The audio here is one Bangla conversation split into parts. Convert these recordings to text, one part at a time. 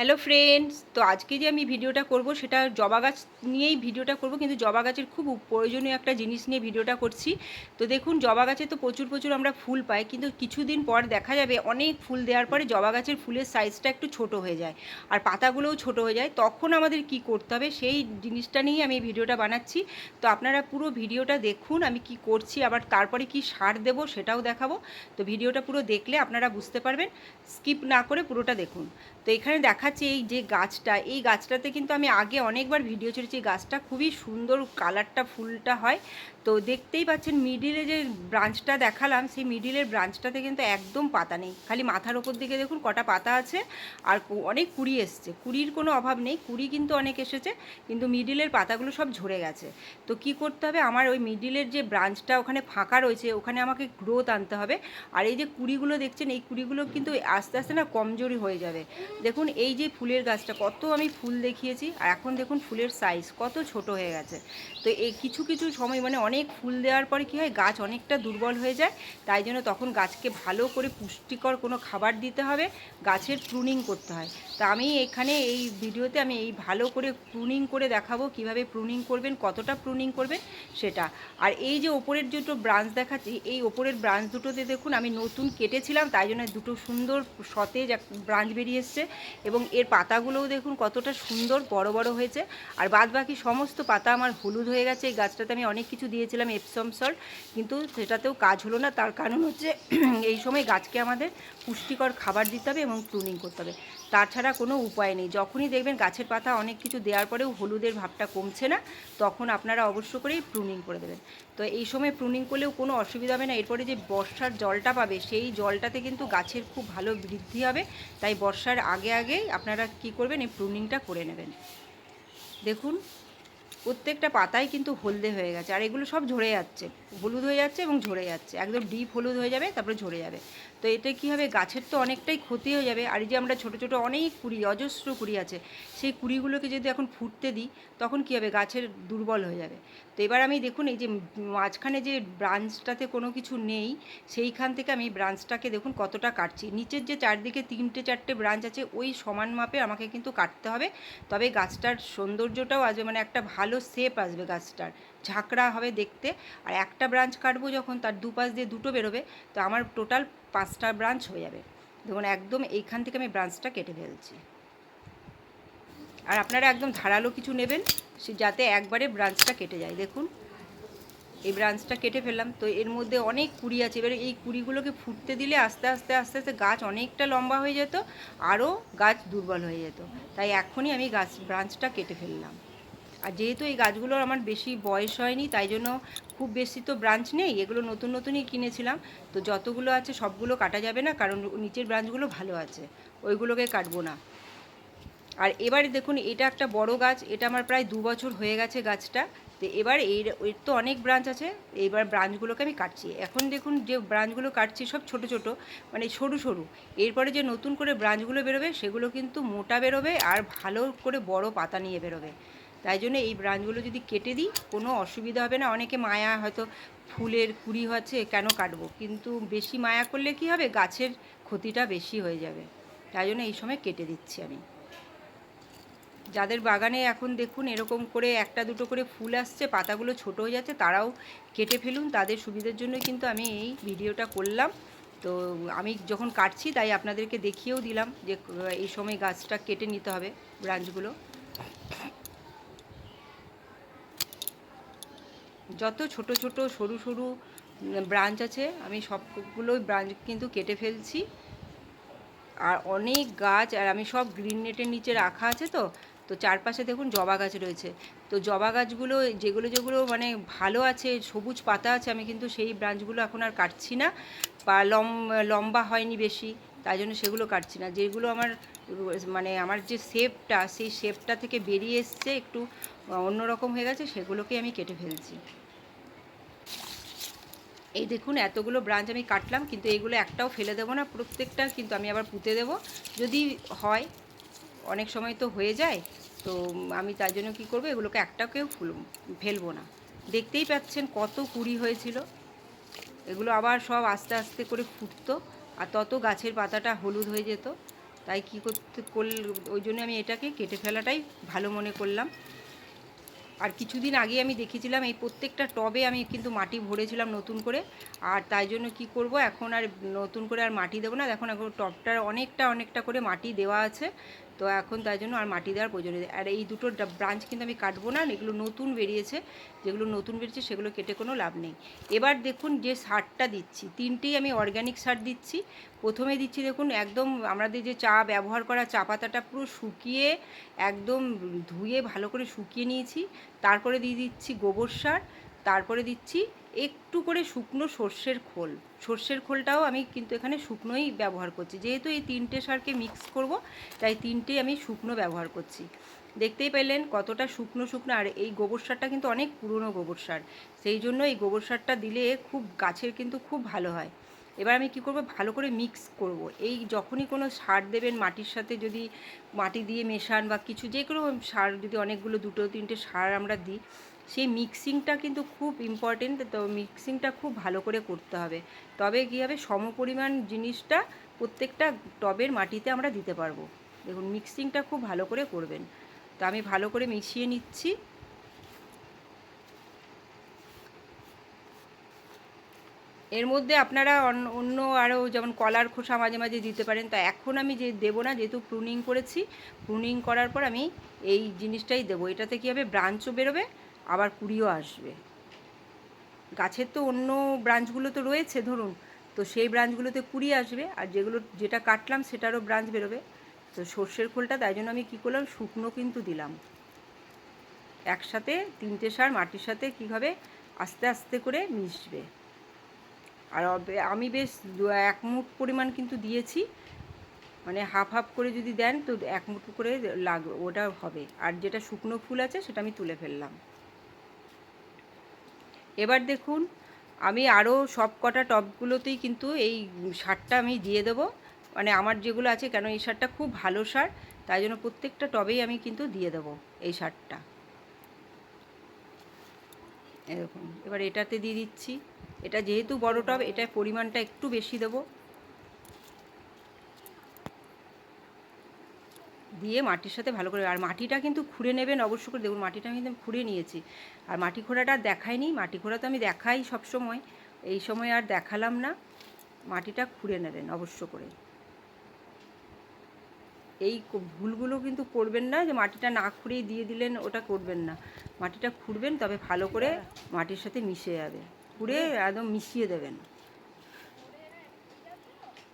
হ্যালো ফ্রেন্ডস তো আজকে যে আমি ভিডিওটা করব সেটা জবা গাছ নিয়েই ভিডিওটা করব, কিন্তু জবা গাছের খুব প্রয়োজনীয় একটা জিনিস নিয়ে ভিডিওটা করছি। তো দেখুন, জবা গাছে তো প্রচুর প্রচুর আমরা ফুল পাই, কিন্তু কিছুদিন পর দেখা যাবে অনেক ফুল দেওয়ার পরে জবা গাছের ফুলের সাইজটা একটু ছোট হয়ে যায় আর পাতাগুলোও ছোট হয়ে যায়। তখন আমাদের কি করতে হবে, সেই জিনিসটা নিয়েই আমি ভিডিওটা বানাচ্ছি। তো আপনারা পুরো ভিডিওটা দেখুন, আমি কি করছি, আবার তারপরে কি সার দেব সেটাও দেখাবো। তো ভিডিওটা পুরো দেখলে আপনারা বুঝতে পারবেন। স্কিপ না করে পুরোটা দেখুন। তো এখানে দেখাচ্ছি এই যে গাছটা, এই গাছটাতে কিন্তু আমি আগে অনেকবার ভিডিও ছেড়েছি গাছটা খুবই সুন্দর কালারটা ফুলটা হয়। তো দেখতেই পাচ্ছেন মিডিলে যে ব্রাঞ্চটা দেখালাম, সেই মিডিলের ব্রাঞ্চটাতে কিন্তু একদম পাতা নেই। খালি মাথার ওপর দিকে দেখুন কটা পাতা আছে, আর অনেক কুড়ি এসছে। কুড়ির কোনো অভাব নেই, কুড়ি কিন্তু অনেক এসেছে, কিন্তু মিডিলের পাতাগুলো সব ঝরে গেছে। তো কি করতে হবে? আমার ওই মিডিলের যে ব্রাঞ্চটা ওখানে ফাঁকা রয়েছে, ওখানে আমাকে গ্রোথ আনতে হবে। আর এই যে কুড়িগুলো দেখছেন, এই কুড়িগুলো কিন্তু আস্তে আস্তে না কমজোরি হয়ে যাবে। দেখুন, এই যে ফুলের গাছটা, কত আমি ফুল দেখিয়েছি, আর এখন দেখুন ফুলের সাইজ কত ছোট হয়ে গেছে। তো এই কিছু কিছু সময় মানে অনেক ফুল দেওয়ার পরে কী হয়, গাছ অনেকটা দুর্বল হয়ে যায়, তাই জন্য তখন গাছকে ভালো করে পুষ্টিকর কোনো খাবার দিতে হবে, গাছের প্রুনিং করতে হয়। তা আমি এখানে এই ভিডিওতে আমি এই ভালো করে প্রুনিং করে দেখাবো, কীভাবে প্রুনিং করবেন, কতটা প্রুনিং করবেন, সেটা। আর এই যে ওপরের দুটো ব্রাঞ্চ দেখাচ্ছি, এই ওপরের ব্রাঞ্চ দুটোতে দেখুন, আমি নতুন কেটেছিলাম, তাই জন্য দুটো সুন্দর সতেজ ব্রাঞ্চ বেরিয়ে এসছে। এবং এর পাতাগুলোও দেখুন কতটা সুন্দর বড় বড় হয়েছে। আর বাদ বাকি সমস্ত পাতা আমার হলুদ হয়ে গেছে। এই গাছটাতে আমি অনেক কিছু দিয়েছিলাম এপসম সল্ট কিন্তু সেটাতেও কাজ হলো না। তার কারণ হচ্ছে এই সময় গাছকে আমাদের পুষ্টিকর খাবার দিতে হবে এবং প্রুনিং করতে হবে। তাছাড়া কোনো উপায় নেই। যখনই দেখবেন গাছের পাতা অনেক কিছু দেওয়ার পরেও হলুদের ভাবটা কমছে না, তখন আপনারা অবশ্য করেই প্রুনিং করে দেবেন। তো এই সময় প্রুনিং করলেও কোনো অসুবিধা হবে না। এরপরে যে বর্ষার জলটা পাবে, সেই জলটাতে কিন্তু গাছের খুব ভালো বৃদ্ধি হবে। তাই বর্ষার আগে আগেই আপনারা কি করবেন, এই প্রুনিংটা করে নেবেন। দেখুন, প্রত্যেকটা পাতাই কিন্তু হলদে হয়ে গেছে, আর এগুলো সব ঝরে যাচ্ছে। হলুদ হয়ে যাচ্ছে এবং ঝরে যাচ্ছে। একদম ডিপ হলুদ হয়ে যাবে, তারপরে ঝরে যাবে। তো এতে কী হবে? গাছের তো অনেকটাই ক্ষতি হয়ে যাবে। আর এই যে আমরা ছোটো ছোটো অনেক কুড়ি, অজস্র কুড়ি আছে, সেই কুড়িগুলোকে যদি এখন ফুটতে দিই, তখন কী হবে? গাছের দুর্বল হয়ে যাবে। তো এবার আমি দেখুন, এই যে মাঝখানে যে ব্রাঞ্চটাতে কোনো কিছু নেই, সেইখান থেকে আমি ব্রাঞ্চটাকে দেখুন কতটা কাটছি। নিচের যে চারদিকে তিনটে, চারটে ব্রাঞ্চ আছে, ওই সমান মাপে আমাকে কিন্তু কাটতে হবে। তবে গাছটার সৌন্দর্যটাও আসবে মানে একটা ভালো শেপ আসবে গাছটার। ঝাঁকড়া হবে দেখতে। আর একটা ব্রাঞ্চ কাটবো যখন, তার দুপাশ দিয়ে দুটো বেরোবে, তো আমার টোটাল পাঁচটা ব্রাঞ্চ হয়ে যাবে। দেখুন একদম এইখান থেকে আমি ব্রাঞ্চটা কেটে ফেলছি আর আপনারা একদম ধারালো কিছু নেবেন, সে যাতে একবারে ব্রাঞ্চটা কেটে যায়। দেখুন, এই ব্রাঞ্চটা কেটে ফেললাম। তো এর মধ্যে অনেক কুড়ি আছে। এবারে এই কুড়িগুলোকে ফুটতে দিলে আস্তে আস্তে আস্তে আস্তে গাছ অনেকটা লম্বা হয়ে যেত, আরও গাছ দুর্বল হয়ে যেত। তাই এখনই আমি গাছ, ব্রাঞ্চটা কেটে ফেললাম। আর যেহেতু এই গাছগুলোর আমার বেশি বয়স হয়নি, তাই জন্য খুব বেশি তো ব্রাঞ্চ নেই, এগুলো নতুন নতুনই কিনেছিলাম। তো যতগুলো আছে সবগুলো কাটা যাবে না, কারণ নিচের ব্রাঞ্চগুলো ভালো আছে, ওইগুলোকে কাটবো না। আর এবারে দেখুন, এটা একটা বড় গাছ, এটা আমার প্রায় দু বছর হয়ে গেছে গাছটা। তো এবার এই, এর তো অনেক ব্রাঞ্চ আছে এইবার ব্রাঞ্চগুলোকে আমি কাটছি। এখন দেখুন, যে ব্রাঞ্চগুলো কাটছি সব ছোট ছোট মানে সরু সরু। এরপরে যে নতুন করে ব্রাঞ্চগুলো বেরোবে, সেগুলো কিন্তু মোটা বেরোবে আর ভালো করে বড় পাতা নিয়ে বেরোবে। তাই জন্য এই ব্রাঞ্চগুলো যদি কেটে দিই, কোনো অসুবিধা হবে না। অনেকে মায়া হয়তো ফুলের কুড়ি হচ্ছে, কেন কাটবো? কিন্তু বেশি মায়া করলে কি হবে? গাছের ক্ষতিটা বেশি হয়ে যাবে। তাই জন্য এই সময় কেটে দিচ্ছি আমি। যাদের বাগানে এখন দেখুন এরকম করে একটা দুটো করে ফুল আসছে, পাতাগুলো ছোট হয়ে যাচ্ছে, তারাও কেটে ফেলুন। তাদের সুবিধার জন্য কিন্তু আমি এই ভিডিওটা করলাম। তো আমি যখন কাটছি, তাই আপনাদেরকে দেখিয়েও দিলাম যে এই সময় গাছটা কেটে নিতে হবে ব্রাঞ্চগুলো। যত ছোট ছোট সরু সরু ব্রাঞ্চ আছে, আমি সবগুলোই ব্রাঞ্চ কিন্তু কেটে ফেলছি। আর অনেক গাছ, আর আমি সব গ্রিন নেটের নিচে রাখা আছে তো তো চারপাশে দেখুন জবা গাছ রয়েছে। তো জবা গাছগুলো, যেগুলো যেগুলো মানে ভালো আছে, সবুজ পাতা আছে, আমি কিন্তু সেই ব্রাঞ্চগুলো এখন আর কাটছি না, বা লম, লম্বা হয়নি বেশি, তাই জন্য সেগুলো কাটছি না। যেগুলো আমার মানে আমার যে শেপটা সেই শেপটা থেকে বেরিয়ে এসছে একটু অন্যরকম হয়ে গেছে সেগুলোকে আমি কেটে ফেলছি। এই দেখুন, এতগুলো ব্রাঞ্চ আমি কাটলাম, কিন্তু এগুলো একটাও ফেলে দেবো না, প্রত্যেকটা কিন্তু আমি আবার পুঁতে দেবো। যদি হয়, অনেক সময় তো হয়ে যায়, তো আমি তার জন্য কী করব, এগুলোকে একটাকেও ফুল, ফেলব না। দেখতেই পাচ্ছেন কত কুড়ি হয়েছিল। এগুলো আবার সব আস্তে আস্তে করে ফুটতো, আর তত গাছের পাতাটা হলুদ হয়ে যেত। তাই কী করতে, করল, ওই জন্য আমি এটাকে কেটে ফেলাটাই ভালো মনে করলাম। আর কিছুদিন আগে আমি দেখেছিলাম এই প্রত্যেকটা টবে আমি কিন্তু মাটি ভরেছিলাম নতুন করে। আর তাই জন্য কি করব, এখন আর নতুন করে আর মাটি দেবো না। এখন এখন টবটার অনেকটা অনেকটা করে মাটি দেওয়া আছে। তো এখন তাই জন্য আর মাটি দেওয়ার প্রয়োজন নেই। আর এই দুটো ব্রাঞ্চ কিন্তু আমি কাটবো না, এগুলো নতুন বেরিয়েছে। যেগুলো নতুন বেরিয়েছে, সেগুলো কেটে কোনো লাভ নেই। এবার দেখুন যে সারটা দিচ্ছি। তিনটেই আমি অর্গ্যানিক সার দিচ্ছি। প্রথমে দিচ্ছি দেখুন একদম আমাদের যে চা ব্যবহার করা, চা পাতাটা পুরো শুকিয়ে একদম ধুয়ে ভালো করে শুকিয়ে নিয়েছি। তারপরে দিয়ে দিচ্ছি গোবর সার। তারপরে দিচ্ছি একটু করে শুকনো সর্ষের খোল। সর্ষের খোলটাও আমি কিন্তু এখানে শুকনোই ব্যবহার করছি। যেহেতু এই তিনটে সারকে মিক্স করব, তাই তিনটেই আমি শুকনো ব্যবহার করছি। দেখতেই পেলেন কতটা শুকনো শুকনো, আর এই গোবর সারটা কিন্তু অনেক পুরনো গোবর সার। সেই জন্য এই গোবর সারটা দিলে খুব গাছের কিন্তু খুব ভালো হয়। এবার আমি কি করব, ভালো করে মিক্স করব। এই যখনই কোনো সার দেবেন মাটির সাথে যদি মাটি দিয়ে মেশান বা কিছু যে কোনো সার যদি অনেকগুলো দুটো তিনটে সার আমরা দিই সেই মিক্সিংটা কিন্তু খুব ইম্পর্টেন্ট তো মিক্সিংটা খুব ভালো করে করতে হবে। তবে কী হবে? সমপরিমাণ জিনিসটা প্রত্যেকটা টবের মাটিতে আমরা দিতে পারব। দেখুন মিক্সিংটা খুব ভালো করে করবেন। তো আমি ভালো করে মিশিয়ে নিচ্ছি। এর মধ্যে আপনারা অন্য আরও যেমন কলার খোসা মাঝে মাঝে দিতে পারেন। তা এখন আমি যে দেবো না, যেহেতু প্রুনিং করেছি প্রুনিং করার পর আমি এই জিনিসটাই দেবো। এটাতে কী হবে? ব্রাঞ্চও বেরোবে আবার কুড়িও আসবে। গাছের তো অন্য ব্রাঞ্চগুলো তো রয়েছে, ধরুন। তো সেই ব্রাঞ্চগুলোতে কুড়ি আসবে, আর যেগুলো, যেটা কাটলাম সেটারও ব্রাঞ্চ বেরোবে। তো সর্ষের খোলটা, তাই জন্য আমি কী করলাম, শুকনো কিন্তু দিলাম। একসাথে তিনটে সার মাটির সাথে কীভাবে আস্তে আস্তে করে মিশবে। আর আমি বেশ এক মুঠ পরিমাণ কিন্তু দিয়েছি। মানে হাফ হাফ করে যদি দেন, তো এক মুঠো করে লাগবে, ওটা হবে। আর যেটা শুকনো ফুল আছে, সেটা আমি তুলে ফেললাম। এবার দেখুন, আমি আরও সব কটা টপগুলোতেই কিন্তু এই সারটা আমি দিয়ে দেবো। মানে আমার যেগুলো আছে, কেন এই সারটা খুব ভালো সার তাই জন্য প্রত্যেকটা টবেই আমি কিন্তু দিয়ে দেবো এই সারটা এরকম, এবার এটাতে দিয়ে দিচ্ছি। এটা যেহেতু বড় টব, এটার পরিমাণটা একটু বেশি দেবো। দিয়ে মাটির সাথে ভালো করে, আর মাটিটা কিন্তু খুঁড়ে নেবেন অবশ্য করে, দেখুন মাটিটা আমি কিন্তু খুঁড়ে নিয়েছি। আর মাটি খোঁড়াটা দেখাইনি, মাটি খোঁড়া তো আমি দেখাই সব সময়, এই সময় আর দেখালাম না। মাটিটা খুঁড়ে নেবেন অবশ্য করে। এই ভুলগুলো কিন্তু করবেন না, যে মাটিটা না খুঁড়েই দিয়ে দিলেন ওটা করবেন না। মাটিটা খুঁড়বেন, তবে ভালো করে মাটির সাথে মিশে যাবে। খুঁড়ে একদম মিশিয়ে দেবেন।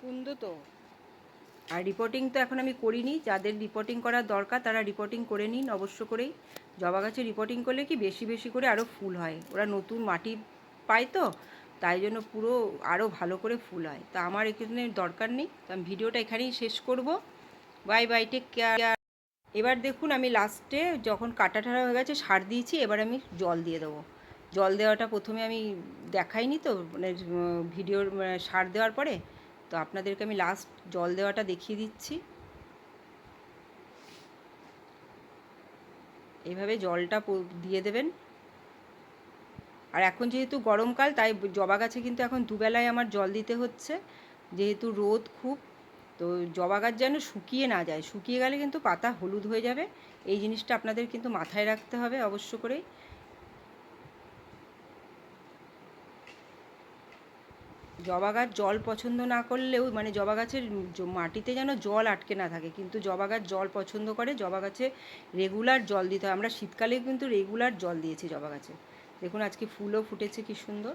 কুন্দ তো। আর রিপোর্টিং তো এখন আমি করিনি, যাদের রিপোর্টিং করার দরকার তারা রিপোর্টিং করে নিন অবশ্য করেই। জবা গাছে রিপোর্টিং করলে কি বেশি বেশি করে আরও ফুল হয়। ওরা নতুন মাটি পায় তো, তাই জন্য পুরো আরও ভালো করে ফুল হয়। তা আমার এখানে দরকার নেই, তো আমি ভিডিওটা এখানেই শেষ করব। বাই বাই টেক কেয়ার এবার দেখুন আমি লাস্টে যখন কাটা ঠাড়া হয়ে গেছে সার দিয়েছি, এবার আমি জল দিয়ে দেবো। জল দেওয়াটা প্রথমে আমি দেখাইনি তো মানে ভিডিওর সার দেওয়ার পরে। তো আপনাদেরকে আমি লাস্ট জল দেওয়াটা দেখিয়ে দিচ্ছি। এইভাবে জলটা দিয়ে দেবেন। আর এখন যেহেতু গরমকাল, তাই জবা গাছে কিন্তু এখন দুবেলায় আমার জল দিতে হচ্ছে। যেহেতু রোদ খুব, তো জবা গাছ যেন শুকিয়ে না যায়। শুকিয়ে গেলে কিন্তু পাতা হলুদ হয়ে যাবে। এই জিনিসটা আপনাদের কিন্তু মাথায় রাখতে হবে অবশ্য করেই। জবা গাছ জল পছন্দ না করলেও মানে জবা গাছের মাটিতে যেন জল আটকে না থাকে, কিন্তু জবা গাছ জল পছন্দ করে জবা গাছে রেগুলার জল দিতে হয়। আমরা শীতকালে কিন্তু রেগুলার জল দিয়েছি জবা গাছে দেখুন আজকে ফুলও ফুটেছে, কি সুন্দর।